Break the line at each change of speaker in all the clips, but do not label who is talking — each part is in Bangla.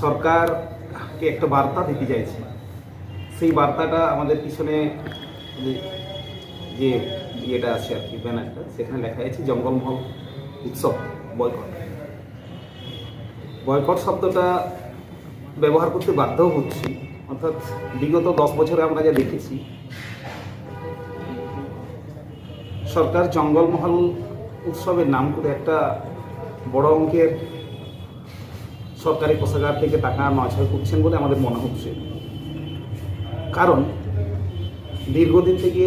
সরকারকে একটা বার্তা দিতে চাইছি। সেই বার্তাটা আমাদের পিছনে যে- ইয়েটা আছে আর কি, ব্যানারটা, সেখানে লেখা আছে জঙ্গলমহল উৎসব, বয়কট। বয়কট শব্দটা ব্যবহার করতে বাধ্য হচ্ছি। অর্থাৎ বিগত দশ বছরে আমরা যা দেখেছি, সরকার জঙ্গলমহল উৎসবের নাম করে একটা বড় অঙ্কের সরকারি কোষাগার থেকে টাকা নয় করছেন বলে আমাদের মনে হচ্ছে। কারণ দীর্ঘদিন থেকে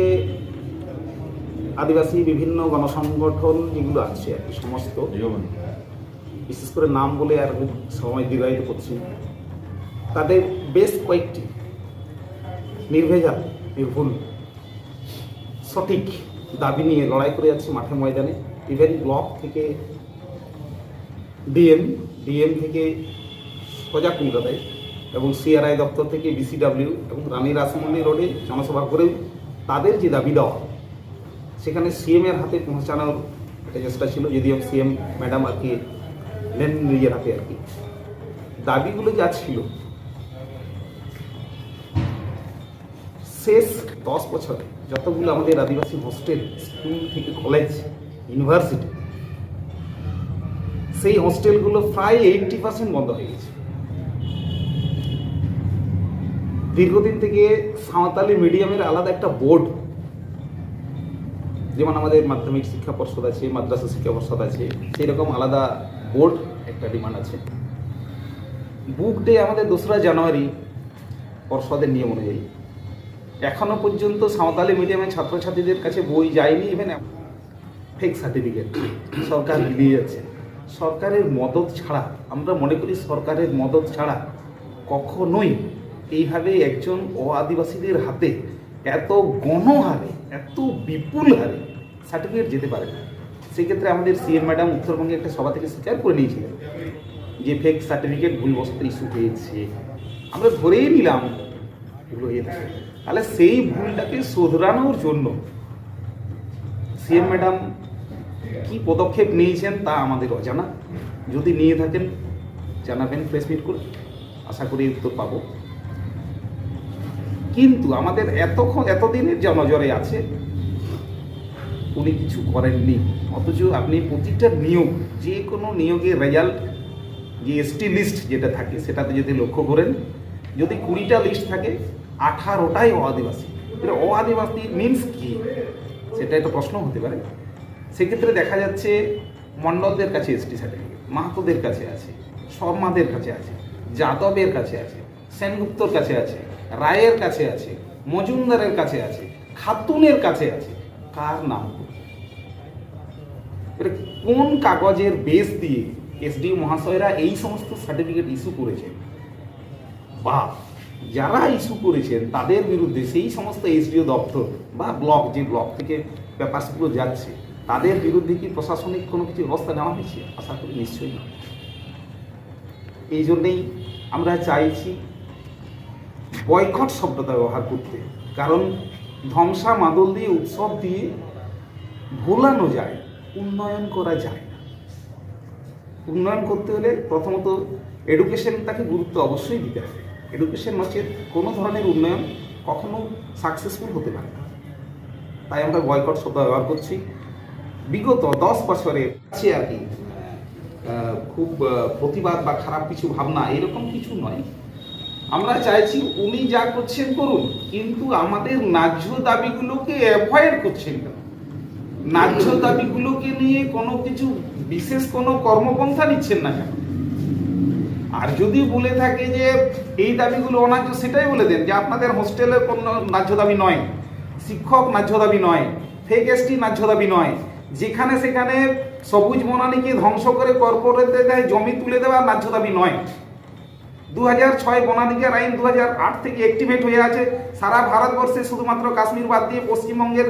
আদিবাসী বিভিন্ন গণসংগঠন যেগুলো আছে আর কি, সমস্ত, বিশেষ করে নাম বলে আর সময় দীর্ঘায়িত করছি, তাদের বেশ কয়েকটি নির্ভেজাল, নির্ভুল, সঠিক দাবি নিয়ে লড়াই করে যাচ্ছে মাঠে ময়দানে। ইভেন ব্লক থেকে ডিএম ডিএম থেকে সোজা কলকাতায় এবং সিআরআই দপ্তর থেকে বিসিডাব্লিউ এবং রানী রাসমন্ডি রোডে জনসভা করেও তাদের যে দাবি দেওয়া, সেখানে সিএম এর হাতে পৌঁছানোর একটা চেষ্টা ছিল, যদিও সিএম ম্যাডাম আর কি নেন নিজের হাতে আর কি। দাবিগুলো যা ছিল, শেষ দশ বছরে যতগুলো আমাদের আদিবাসী হোস্টেল, স্কুল থেকে কলেজ, ইউনিভার্সিটি সেই হোস্টেলগুলো প্রায় এইটটি পার্সেন্ট বন্ধ হয়ে গেছে। দীর্ঘদিন থেকে সাঁওতালি মিডিয়ামের আলাদা একটা বোর্ড, যেমন আমাদের মাধ্যমিক শিক্ষা পর্ষদ আছে, মাদ্রাসা শিক্ষা পর্ষদ আছে সেই রকম আলাদা বোর্ড একটা ডিমান্ড আছে। বুক ডে আমাদের দোসরা জানুয়ারি পর্ষদের নিয়ম অনুযায়ী। এখনও পর্যন্ত সাঁওতালি মিডিয়ামের ছাত্রছাত্রীদের কাছে বই যায়নি ইভেন ফেক সার্টিফিকেট সরকার দিয়ে যাচ্ছে সরকারের মদত ছাড়া, আমরা মনে করি সরকারের মদত ছাড়া কখনোই এইভাবে একজন ও আদিবাসীদের হাতে এত গণহারে, এত বিপুল হারে সার্টিফিকেট যেতে পারে না। সেক্ষেত্রে আমাদের সিএম ম্যাডাম উত্তরবঙ্গে একটা সভা থেকে স্বীকার করে নিয়েছিলেন যে ফেক সার্টিফিকেট ভুলবশত ইস্যু হয়েছে। আমরা ধরেই নিলাম থাকে। তাহলে সেই ভুলটাকে শোধরানোর জন্য সিএম ম্যাডাম কি পদক্ষেপ নিয়েছেন তা আমাদের অজানা। যদি নিয়ে থাকেন, জানাবেন প্রেস মিট করে। আশা করি উত্তর পাবো। কিন্তু আমাদের এতক্ষণ, এতদিনের যা নজরে আছে, উনি কিছু করেননি। অথচ আপনি প্রতিটা নিয়োগ, যে কোনো নিয়োগের রেজাল্ট যে এসটি লিস্ট যেটা থাকে, সেটাতে যদি লক্ষ্য করেন, যদি কুড়িটা লিস্ট থাকে, আঠারোটাই ও আদিবাসী ও আদিবাসী মিনস কি? সেটা একটা প্রশ্ন হতে পারে। সেক্ষেত্রে দেখা যাচ্ছে মণ্ডলদের কাছে এসটি সার্টিফিকেট মাহাতোদের কাছে আছে, শর্মাদের কাছে আছে, যাদবের কাছে আছে, সেনগুপ্তর কাছে আছে, রায়ের কাছে আছে, মজুমদারের কাছে আছে, খাতুনের কাছে আছে, কার নাম? কোন কাগজের বেস দিয়ে এসডিও মহাশয়রা এই সমস্ত সার্টিফিকেট ইস্যু করেছেন? বা যারা ইস্যু করেছেন, তাদের বিরুদ্ধে সেই সমস্ত এসডিও দপ্তর বা ব্লক, যে ব্লক থেকে পেপারসগুলো যাচ্ছে তাদের বিরুদ্ধে কি প্রশাসনিক কোনো কিছু ব্যবস্থা নেওয়া হয়েছে? আশা করি নিশ্চয়ই না। এই জন্যেই আমরা চাইছি বয়কট শব্দটা ব্যবহার করতে। কারণ ধ্বংসা মাদল দিয়ে, উৎসব দিয়ে ভোলানো যায়, উন্নয়ন করা যায় না। উন্নয়ন করতে হলে প্রথমত এডুকেশনটাকে গুরুত্ব অবশ্যই দিতে হবে। এডুকেশন নচেত কোনো ধরনের উন্নয়ন কখনো সাকসেসফুল হতে পারে না। তাই আমরা বয়কট শব্দ ব্যবহার করছি। বিগত দশ বছরে আছে আর কি। খুব প্রতিবাদ বা খারাপ কিছু ভাবনা এরকম কিছু নয়। আমরা চাইছি উনি যা করছেন করুন, কিন্তু আমাদের ন্যায্য দাবিগুলোকে অ্যাভয়েড করছেন কেন? ন্যায্য দাবিগুলোকে নিয়ে কোনো কিছু বিশেষ কোনো কর্মপন্থা নিচ্ছেন না কেন? আর যদি বলে থাকে যে এই দাবিগুলো অন্যায্য, সেটাই বলে দেন যে আপনাদের হোস্টেলের কোনো ন্যায্য দাবি নয়, শিক্ষক ন্যায্য দাবি নয়, ফেক এসটি ন্যায্য দাবি নয় যেখানে সেখানে সবুজ বনানীকে ধ্বংস করে কর্পোরেটে দেয়, জমি তুলে দেওয়া ন্যায্য দাবি নয়। দু হাজার ছয় বনাধিকার আইন দু হাজার আট থেকে অ্যাক্টিভেট হয়ে আছে। সারা ভারতবর্ষে শুধুমাত্র কাশ্মীর বাদ দিয়ে পশ্চিমবঙ্গের,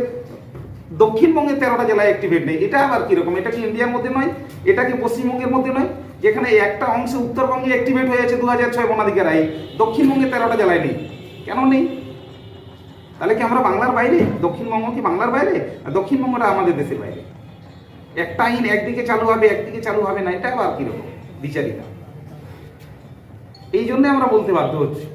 দক্ষিণবঙ্গের তেরোটা জেলায় অ্যাক্টিভেট নেই। এটা আবার কীরকম এটা কি ইন্ডিয়ার মধ্যে নয়? এটা কি পশ্চিমবঙ্গের মধ্যে নয়? যেখানে একটা অংশে উত্তরবঙ্গে অ্যাক্টিভেট হয়ে আছে দু হাজার ছয় বনাধিকার আইন। দক্ষিণবঙ্গে তেরোটা জেলায় নেই। কেন নেই? তাহলে কি আমরা বাংলার বাইরে? দক্ষিণবঙ্গ কি বাংলার বাইরে? আর দক্ষিণবঙ্গটা আমাদের দেশের বাইরে। একটা আইন একদিকে চালু হবে, একদিকে চালু হবে না, এটা আবার কীরকম? বিচারিতা। এই জন্য আমরা বলতে বাধ্য হচ্ছি।